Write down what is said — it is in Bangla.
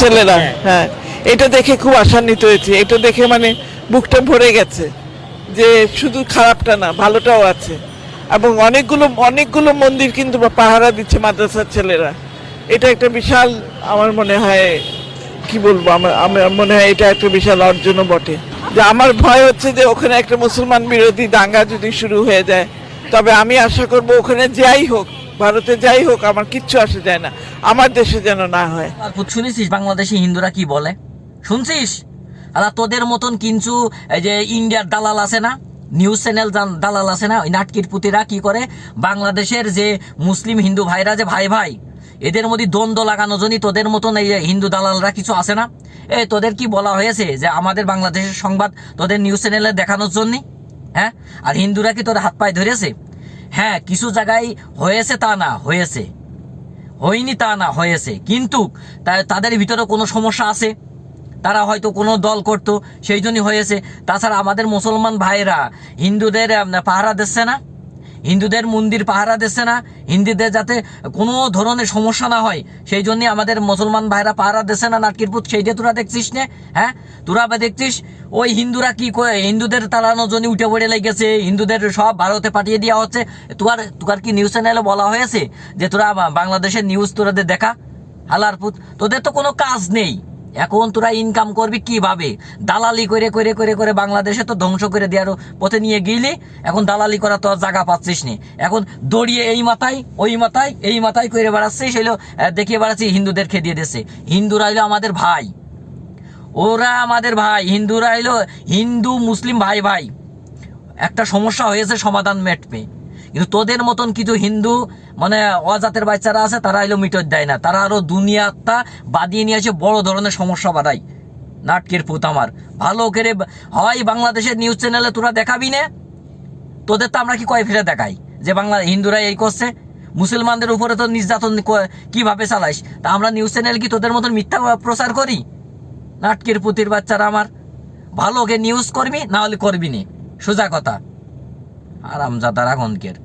ছেলেরা হ্যাঁ। এটা দেখে খুব আশান্বিত হয়েছে। এটা দেখে মানে বুকটা ভরে গেছে যে শুধু খারাপটা না ভালোটাও আছে। এবং অনেকগুলো অনেকগুলো মন্দির কিন্তু পাহারা দিচ্ছে মাদ্রাসার ছেলেরা। এটা একটা বিশাল আমার মনে হয় কি বলব আমার আমার মনে হয় এটা একটা বিশাল অর্জনও বটে। যে আমার ভয় হচ্ছে যে ওখানে একটা মুসলমান বিরোধী দাঙ্গা যদি শুরু হয়ে যায় তবে আমি আশা করব ওখানে যাই হোক। ভারতে যাই হোক, আমার কিচ্ছু আসে যায় না। আমার দেশে যেন না হয়। শুনেছিস বাংলাদেশি হিন্দুরা কি বলে? শুনছিস? আর তোদের মতন কিছু এই যে ইন্ডিয়ার দালাল আছে না, নিউজ চ্যানেল দালাল আছে না, ওই নাটকির পুতিরা কি করে? বাংলাদেশের যে মুসলিম হিন্দু ভাইরা যে ভাই ভাই, এদের মধ্যে দ্বন্দ্ব লাগানো জন্যই তোদের মতন এই হিন্দু দালালরা কিছু আছে না? এ তোদের কি বলা হয়েছে যে আমাদের বাংলাদেশের সংবাদ তোদের নিউজ চ্যানেলে দেখানোর জন্য হ্যাঁ? আর হিন্দুরা কি তোর হাত পায়ে ধরেছে? হ্যাঁ কিছু জায়গায় হয়েছে তা না, হয়েছে। হয়নি তা না, হয়েছে। কিন্তু তাদের ভিতরে কোনো সমস্যা আছে। তারা হয়তো কোনো দল করতো সেই জন্যই হয়েছে। তাছাড়া আমাদের মুসলমান ভাইরা হিন্দুদের পাহারা দিচ্ছে না। হিন্দুদের মন্দির পাহারা দিচ্ছে না, হিন্দুদের যাতে কোনো ধরনের সমস্যা না হয়, সেই জন্য আমাদের মুসলমান ভাইরা পাহারা দিচ্ছে না নাটকিরপুত, সেইটা তোরা দেখছিস নে? হ্যাঁ? তোরা দেখছিস ওই হিন্দুরা কি হিন্দুদের তাড়ানোর জন্য উঠে পড়ে লেগেছে, হিন্দুদের সব ভারতে পাঠিয়ে দেওয়া হচ্ছে। তোর তোর কি নিউজ চ্যানেলে বলা হয়েছে যে তোরা বাংলাদেশের নিউজ তোরাদের দেখা? হালারপুত তোদের তো কোনো কাজ নেই। এখন তোরা ইনকাম করবি কীভাবে? দালালি করে করে করে করে বাংলাদেশে তো ধ্বংস করে দেওয়ার পথে নিয়ে গেলি, এখন দালালি করা তো আর জায়গা পাচ্ছিস নি। এখন দড়িয়ে এই মাথায়, ওই মাথায়, এই মাথায় করে বেড়াচ্ছিস হইল দেখিয়ে বেড়াচ্ছি হিন্দুদের খেদিয়ে দিচ্ছে হিন্দুরা হইল আমাদের ভাই। ওরা আমাদের ভাই, হিন্দুরা হইল হিন্দু, মুসলিম ভাই ভাই। একটা সমস্যা হয়েছে সমাধান মেটবে। কিন্তু তোদের মতন কিছু হিন্দু মানে অজাতের বাচ্চারা আছে, তারা এলো মিটর দেয় না। তারা আরও দুনিয়াটা বাদিয়ে নিয়ে এসে বড় ধরনের সমস্যা বাড়ায় নাটকের পুত আমার। ভালো করে হয় বাংলাদেশের নিউজ চ্যানেলে তোরা দেখাবি না? তোদের তো আমরা কি কয় ফিরে দেখাই? যে বাংলা হিন্দুরা এই করছে। মুসলমানদের উপরে তো নির্যাতন কীভাবে চালাইস? তা আমরা নিউজ চ্যানেল কি তোদের মতন মিথ্যা প্রচার করি? নাটকের পুতির বাচ্চারা আমার। ভালো ওকে নিউজ করবি, না হলে করবি নি। সোজা কথা। আরামজাদা রাখনকের